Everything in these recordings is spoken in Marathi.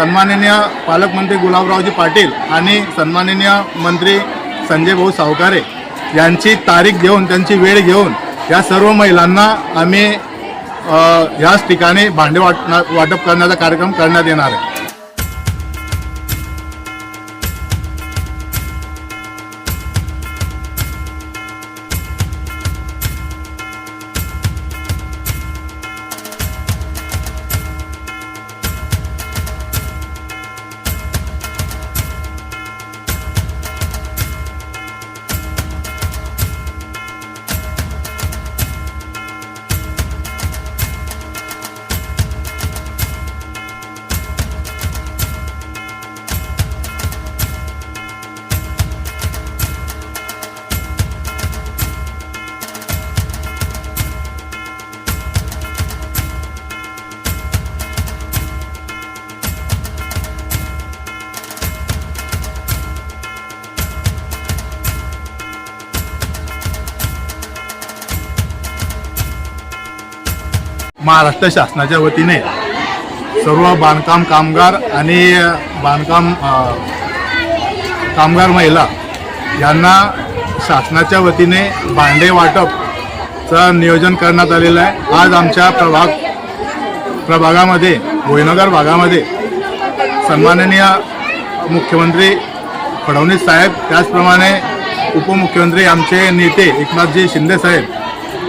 सन्माननीय पालकमंत्री गुलाबरावजी पाटील आणि सन्माननीय मंत्री संजय भाऊ सावकारे यांची तारीख घेऊन त्यांची वेळ घेऊन या सर्व महिलांना आम्ही ह्याच याच ठिकाणी भांडे वाटणार वाटप करण्याचा कार्यक्रम करण्यात येणार आहे. महाराष्ट्र शासनाच्या वतीने सर्व बांधकाम कामगार आणि बांधकाम कामगार महिला यांना शासनाच्या वतीने भांडे वाटपचं नियोजन करण्यात आलेलं आहे. आज आमच्या प्रभाग प्रभागामध्ये भोईनगर भागामध्ये सन्माननीय मुख्यमंत्री फडणवीस साहेब त्याचप्रमाणे उपमुख्यमंत्री आमचे नेते एकनाथजी शिंदे साहेब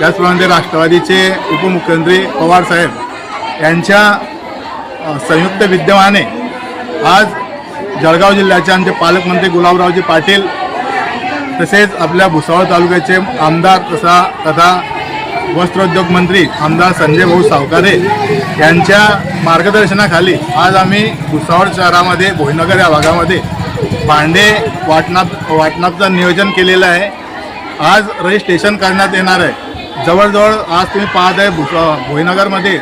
त्याचप्रमाणे राष्ट्रवादीचे उपमुख्यमंत्री पवार साहेब यांच्या संयुक्त विद्यमाने आज जळगाव जिल्ह्याचे आमचे पालकमंत्री गुलाबरावजी पाटील तसेच आपल्या भुसावळ तालुक्याचे आमदार तसा तथा वस्त्रोद्योग मंत्री आमदार संजय भाऊ सावकारे यांच्या मार्गदर्शनाखाली आज आम्ही भुसावळ शहरामध्ये भोईनगर या भागामध्ये भांडे वाटणात वाटणाचं नियोजन केलेलं आहे. आज रजिस्ट्रेशन करण्यात येणार आहे. जवळजवळ आज तुम्ही पाहत आहे भु भोईनगरमध्ये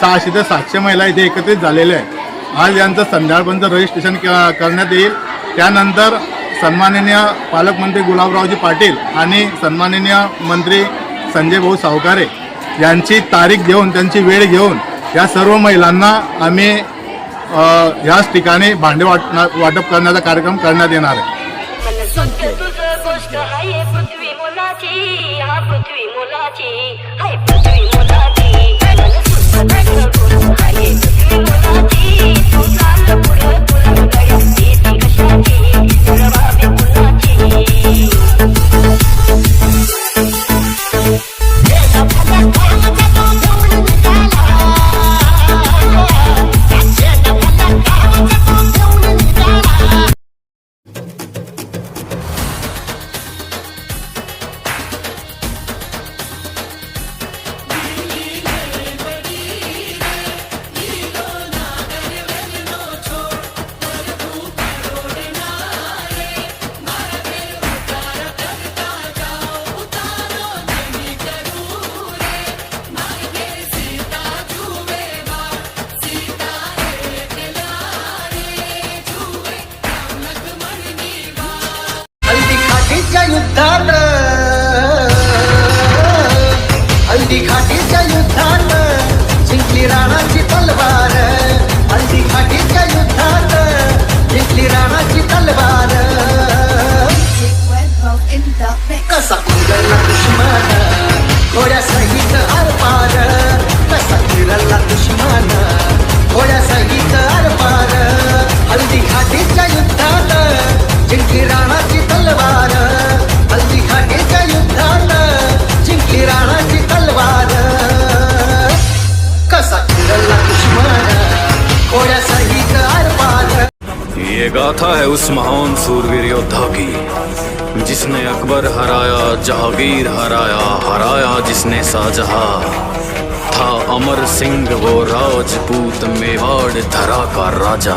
सहाशे ते सातशे महिला इथे एकत्रित झालेल्या आहेत. आज यांचं संध्याकाळपर्यंत रजिस्ट्रेशन क- करण्यात येईल. त्यानंतर सन्माननीय पालकमंत्री गुलाबरावजी पाटील आणि सन्माननीय मंत्री संजय भाऊ सावकारे यांची तारीख घेऊन त्यांची वेळ घेऊन या सर्व महिलांना आम्ही याच ठिकाणी भांडे वाटणा वाटप करण्याचा कार्यक्रम करण्यात येणार आहे. तुझ गोष्ट आहे पृथ्वी मुलाची. हा पृथ्वी मुलाची. हाय पृथ्वी मुलाची. आहे पृथ्वी मुलाची. गाथा है उस महान सूरवीर योद्धा की, जिसने अकबर हराया, जहांगीर हराया हराया जिसने शाहजहां। था अमर सिंह, वो राजपूत मेवाड़, धरा का राजा।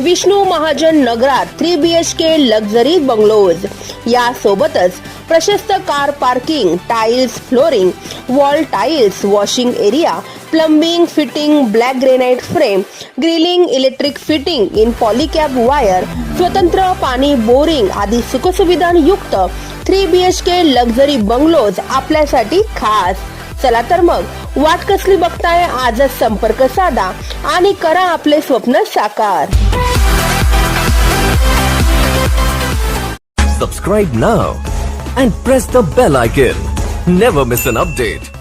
विष्णू महाजन नगरात three B H K luxury bungalows. यासोबतच प्रशस्त car parking tiles flooring wall tiles washing area plumbing fitting black granite frame grilling electric fitting in Polycab wire स्वतंत्र पाणी बोरिंग आदी सुखसुविधांयुक्त three B H K luxury bungalows आपल्यासाठी खास. चला तर मग वाट कसली बघताय? आजच संपर्क साधा. आणि करा आपले स्वप्न साकार. सबस्क्राईब ना and press the bell icon never miss an update